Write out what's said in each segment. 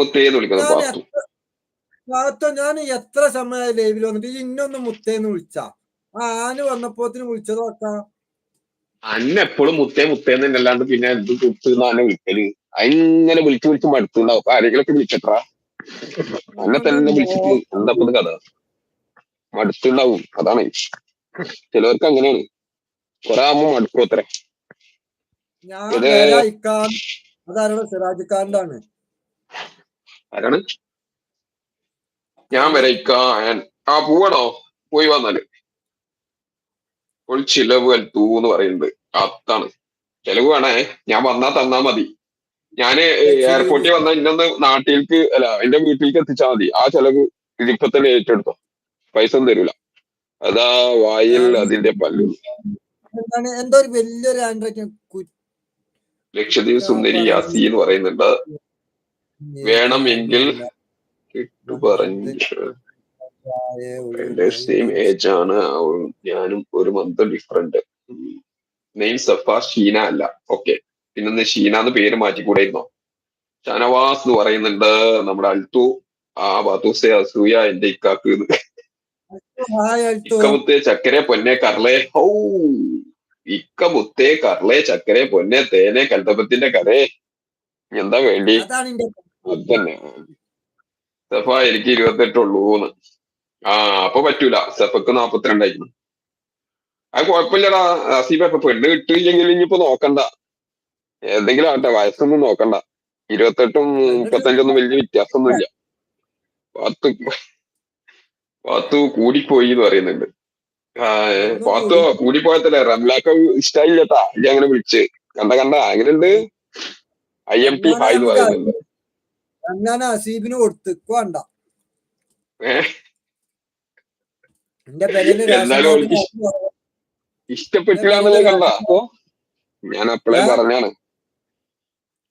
മുത്തേന്ന് വിളിക്കുന്നത് പാത്തു. പാത്തു ഞാൻ എത്ര സമയ ലൈവിൽ വന്നിട്ട് ഇന്നൊന്ന് മുത്തേന്ന് വിളിച്ച. ആ ആന് വന്നപ്പോത്തിന് വിളിച്ചത് നോക്കാം. അന്ന എപ്പോഴും മുത്തേ മുത്തേന്ന് അല്ലാണ്ട് പിന്നെ എന്ത് കുത്തുന്നാണ് വിളിക്കൽ. അങ്ങനെ വിളിച്ചു വിളിച്ച് മടുത്തുണ്ടാവും. ആരെങ്കിലൊക്കെ വിളിക്കട്ടാ അന്നെ തന്നെ വിളിച്ചിട്ട് എന്താ കഥ? മടുത്തുണ്ടാവും. അതാണ്. ചിലവർക്ക് അങ്ങനെയാണ്. കൊറേ ആകുമ്പോ മടുക്കും അത്ര. അതാരോട് സിറാജ് ഖാന്റെ ആണ് ആരാണ്? ഞാൻ വരയ്ക്കാൻ ആ പോവണോ പോയി വന്നാൽ. ഒരു ചിലവ് കൽത്തു എന്ന് പറയുന്നത് അതാണ്. ചിലവ് വേണേ. ഞാൻ വന്നാ തന്നാ മതി. ഞാൻ എയർപോർട്ടിൽ വന്നാൽ ഇന്നൊന്ന് നാട്ടിലേക്ക് അല്ല എന്റെ വീട്ടിലേക്ക് എത്തിച്ചാ മതി. ആ ചെലവ് ഇതിപ്പോ തന്നെ ഏറ്റെടുത്തോ. പൈസ ഒന്നും തരൂല. അതാ വായിൽ അതിന്റെ പല്ലു. എന്തോ ഒരു വലിയൊരു ലക്ഷദ്വീപ് സുന്ദരി യാസി എന്ന് പറയുന്നുണ്ട്. വേണമെങ്കിൽ പറഞ്ഞു. എന്റെ സെയിം ഏജ് ആണ്. ഞാനും ഒരു month different name Safa Sheena അല്ല. ഓക്കെ പിന്നെ ഷീന എന്ന് പേര് മാറ്റിക്കൂടെയിരുന്നോ ഷനവാസ് എന്ന് പറയുന്നുണ്ട്. നമ്മുടെ അൽത്തു. ആ ബാത്തൂസെ അസൂയ എന്റെ ഇക്കാക്ക് ഇക്കമുത്തെ ചക്കര പൊന്നെ കർളെ. ഹൗ! ഇക്കമുത്തെ കർളെ ചക്കരെ പൊന്നെ തേനെ കൽത്തപ്പത്തിന്റെ കരേ എന്താ വേണ്ടി? അതാണ് സെഫ എനിക്ക് ഇരുപത്തെട്ടുള്ളൂന്ന് ആ അപ്പൊ പറ്റൂല. സഫക്ക് നാപ്പത്തിരണ്ടായിരുന്നു അത് കുഴപ്പമില്ലടാ. അസീബ ഇപ്പൊ പെണ്ണ് കിട്ടിയില്ലെങ്കിൽ ഇനിയിപ്പോ നോക്കണ്ട. എന്തെങ്കിലും ആവട്ടെ വയസ്സൊന്നും നോക്കണ്ട. ഇരുപത്തെട്ടും മുപ്പത്തഞ്ചൊന്നും വലിയ വ്യത്യാസമൊന്നുമില്ല. പത്ത് പാത്തു കൂടിപ്പോയി എന്ന് പറയുന്നുണ്ട് പത്തോ കൂടിപ്പോയത്തല്ലേ റംലാക്ക ഇഷ്ടായില്ലട്ടാ. ഇല്ല അങ്ങനെ വിളിച്ച്. കണ്ട കണ്ട. അങ്ങനെയുണ്ട് ഐ എം ടി ഹായ് എന്ന് പറയുന്നുണ്ട്. ഞാൻ അസീബിന് കൊടുത്ത് വേണ്ട. എന്റെ ഞാൻ അപ്പളേ പറഞ്ഞാണ്.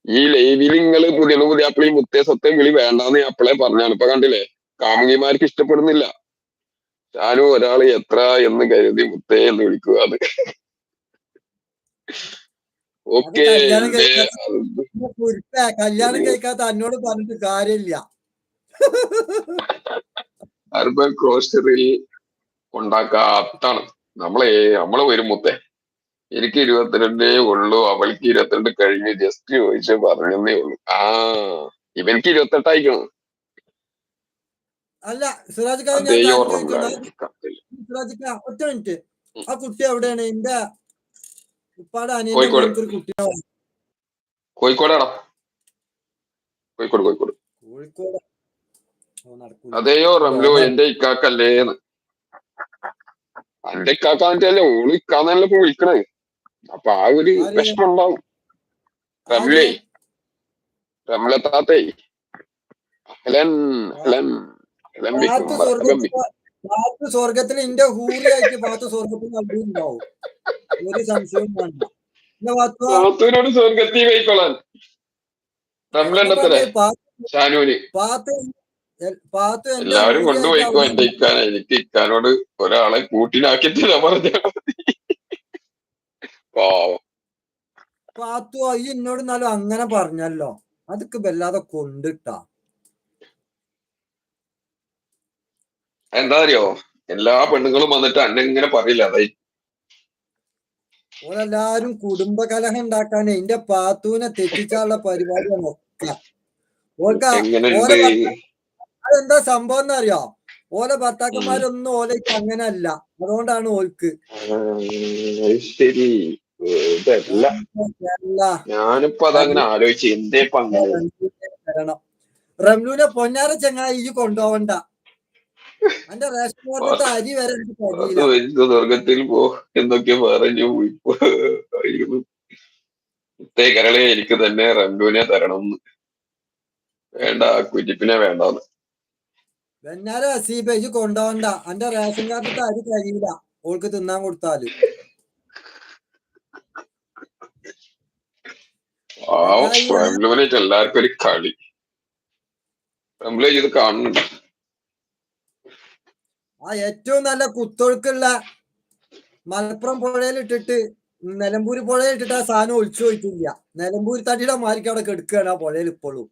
ഈ ലൈവിൽ നിങ്ങൾ പുതിയ പുതിയ അപ്പളീ മുത്തേ സത്യം വിളി വേണ്ടാന്ന് ഞാൻ അപ്പളേ പറഞ്ഞാണ്. ഇപ്പൊ കണ്ടില്ലേ? കാമുകിമാർക്ക് ഇഷ്ടപ്പെടുന്നില്ല. ഞാനും ഒരാൾ എത്ര എന്ന് കരുതി മുത്തേ എന്ന് വിളിക്കുക അത് കല്യാണം കഴിക്കാത്ത എന്നോട് പറഞ്ഞിട്ട് കാര്യമില്ല. അർബൻ ക്രോസ്റ്ററിൽ ഉണ്ടാക്കാത്താണ് നമ്മളെ നമ്മളെ വരും മുത്തേ. എനിക്ക് ഇരുപത്തിരണ്ടേ ഉള്ളൂ അവൾക്ക് ഇരുപത്തിരണ്ട് കഴിഞ്ഞ് ജസ്റ്റ് ചോദിച്ച് പറഞ്ഞതേ ഉള്ളൂ. ആ ഇവനിക്ക് ഇരുപത്തെട്ടായിക്കണം അല്ല സിറാജ്? റംലാൻ സിറാജ് ഒറ്റ മിനിറ്റ്. ആ കുട്ടി എവിടെയാണ്? എന്റെ ഉപ്പാടെ കോഴിക്കോട്. അതെയോ റംലു എന്റെ ഇക്കാക്കല്ലേന്ന് എന്റെ ഇക്കാക്കാന്നിട്ടല്ലേ ഓൾ ഇക്കാന്നല്ല ഇപ്പൊ വിളിക്കണേ. അപ്പൊ ആ ഒരു? വിഷമം ഉണ്ടാവും. റംലേ. റംലത്താത്തേ ഹെലൻ ഹെലൻ ഹെലൻ ബിക്കും സ്വർഗത്തിൽ എന്റെ ഹൂറിയായിട്ട് പാത്ത് സ്വർഗത്തിൽ നൽകിയിട്ടുണ്ടാവും ഒരു സംശയവും വേണ്ട. എല്ലാവരും കൊണ്ടുപോയിക്കോ എന്റെ ഇക്കാന. എനിക്ക് ഇക്കാനോട് ഒരാളെ കൂട്ടിനാക്കിട്ടില്ല പറഞ്ഞ പാവം. പാത്തു ഈ എന്നോട് എന്നാലും അങ്ങനെ പറഞ്ഞല്ലോ. അതൊക്കെ വല്ലാതെ കൊണ്ടിട്ടാ. എന്താ അറിയോ? എല്ലാ പെണ്ണുങ്ങളും വന്നിട്ട് അന്നെ ഇങ്ങനെ പറയില്ല. അതായി ഓരെല്ലാരും കുടുംബകലഹം ഉണ്ടാക്കാനേ എന്റെ പാത്തൂനെ തെറ്റിച്ചാലുള്ള പരിപാടിയാണ് ഒക്കെ ഓൾക്ക് അതെന്താ സംഭവം എന്നറിയോ ഓലെ ഭർത്താക്കന്മാരൊന്നും ഓലേക്ക് അങ്ങനെ അല്ല അതുകൊണ്ടാണ് ഓൽക്ക് ശരി ഞാനിപ്പോ അതങ്ങനെ ആലോചിച്ച് എന്തേ റംലൂനെ പൊന്നാര ചങ്ങായി ഈ കൊണ്ടുപോവണ്ട സ്വർഗത്തിൽ പോ എന്നൊക്കെ പറഞ്ഞു ഇത്തേ കരളെ എനിക്ക് തന്നെ റംഗുവിനെ തരണം. വേണ്ട കുറ്റിപ്പിനെ വേണ്ട അസീബ എന്റെ റേഷൻ കാർഡിന്റെ അരി കഴിയില്ല. ഓൾക്ക് തിന്നാൻ കൊടുത്താൽ. എല്ലാവർക്കും ഒരു കളി. റംലു ഇത് കാണുന്നുണ്ട്. ആ ഏറ്റവും നല്ല കുത്തൊഴുക്കുള്ള മലപ്പുറം പുഴയിൽ ഇട്ടിട്ട് നിലമ്പൂര് പുഴയിൽ ഇട്ടിട്ട് ആ സാധനം ഒളിച്ചു പോയിട്ടില്ല. നിലമ്പൂർ തടിയുടെ മാരിക്ക് അവിടെ കെടുക്കുകയാണ് ആ പുഴയിൽ ഇപ്പോഴും